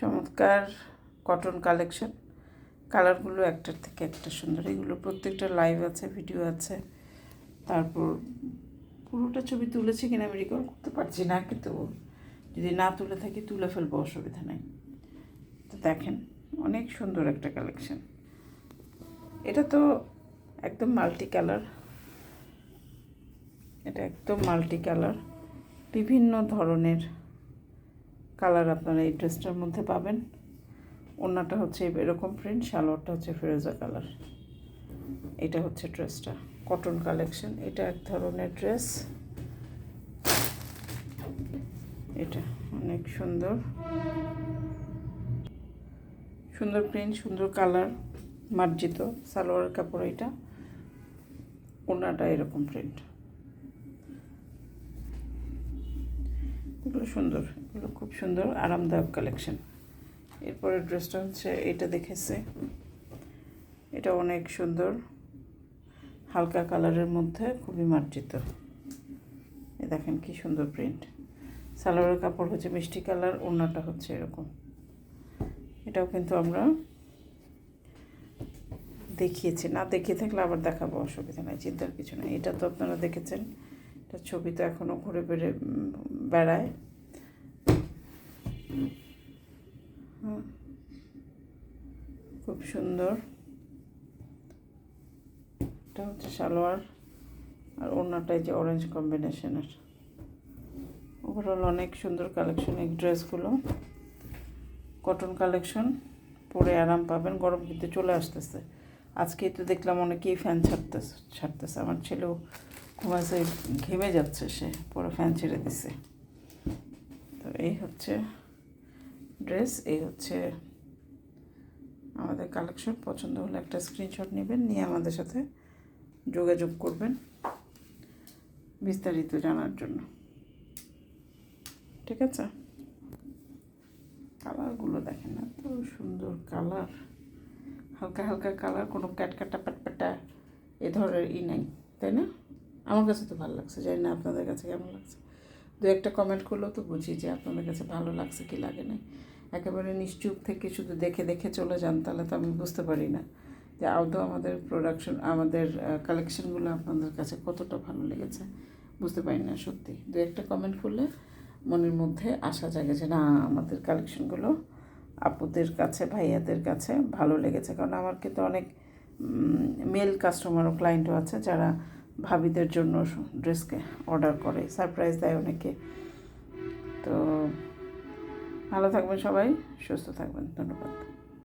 চমৎকার cotton collection কালারগুলো একটার থেকে একটা সুন্দর। এগুলো প্রত্যেকটা লাইভ আছে ভিডিও আছে। তারপর পুরোটা ছবি তুলেছি কিনা আমি রেকর্ড করতে পারছি না, কিন্তু যদি না তুলে থাকি তুলে ফেলব, অসুবিধা নেই। তো দেখেন, অনেক সুন্দর একটা কালেকশন এটা তো একদম মাল্টি কালার এটা একদম মাল্টি কালার বিভিন্ন ধরনের কালার আপনারা এই ড্রেসটার মধ্যে পাবেন। ওনাটা হচ্ছে এরকম প্রিন্ট সালোয়ারটা হচ্ছে ফেরোজা কালার। এটা হচ্ছে ড্রেসটা কটন কালেকশন এটা এক ধরনের ড্রেস। এটা অনেক সুন্দর। সুন্দর প্রিন্ট সুন্দর কালার, মার্জিত সালোয়ার কাপড় এটা। ওনাটা এরকম প্রিন্ট এগুলো সুন্দর, এগুলো খুব সুন্দর, আরামদায়ক কালেকশন এরপরে ড্রেসটা হচ্ছে, এটা দেখেছে। এটা অনেক সুন্দর, হালকা কালারের মধ্যে খুবই মার্জিত। এ দেখেন কি সুন্দর প্রিন্ট সালোয়ারের কাপড় হচ্ছে মিষ্টি কালার ওড়নাটা হচ্ছে এরকম। এটাও কিন্তু আমরা দেখিয়েছি। না দেখিয়ে থাকলে আবার দেখাবো, অসুবিধা নাই, চিন্তার কিছু নেই। এটা তো আপনারা দেখেছেন, এটা ছবি তো এখনও ঘুরে বেড়ে বেড়ায়। খুব সুন্দর। এটা হচ্ছে সালোয়ার আর ওড়নাটাই যে অরেঞ্জ কম্বিনেশনের ওভারঅল অনেক সুন্দর কালেকশন এই ড্রেসগুলো কটন কালেকশন পরে আরাম পাবেন, গরম কিন্তু চলে আসতেছে। আজকেই তো দেখলাম অনেকেই ফ্যান ছাড়তেছে ছাড়তেছে। আমার ছেলেও ঘুমাইছে, ঘেমে যাচ্ছে সে, পরে ফ্যান ছেড়ে দিছে। তো এই হচ্ছে ড্রেস, এই হচ্ছে আমাদের কালেকশন। পছন্দ হলে একটা স্ক্রিনশট নেবেন, নিয়ে আমাদের সাথে যোগাযোগ করবেন বিস্তারিত জানার জন্য। ঠিক আছে? কালারগুলো দেখেন না তো, সুন্দর কালার। হালকা হালকা কালার, কোনো ক্যাটকাটা প্যাটপ্যাটা এ ধরনের ই নাই, তাই না? আমার কাছে তো ভালো লাগছে, জানি না আপনাদের কাছে কেমন লাগছে। দু একটা কমেন্ট করলেও তো বুঝি যে আপনাদের কাছে ভালো লাগছে কি লাগে না একেবারে নিশ্চুপ থেকে শুধু দেখে দেখে চলে যান, তাহলে তো আমি বুঝতে পারি না যে আদৌ আমাদের প্রোডাকশন আমাদের কালেকশনগুলো আপনাদের কাছে কতটা ভালো লেগেছে, বুঝতে পারি না সত্যি। দু একটা কমেন্ট করলে মনের মধ্যে আশা জাগে যে না, আমাদের কালেকশনগুলো আপুদের কাছে, ভাইয়াদের কাছে ভালো লেগেছে। কারণ আমার কিন্তু অনেক মেল কাস্টমার ও ক্লায়েন্টও আছে যারা ভাবিদের জন্য ড্রেসকে অর্ডার করে। সারপ্রাইজ দেয় অনেকে। তো ভালো থাকবেন সবাই, সুস্থ থাকবেন। ধন্যবাদ।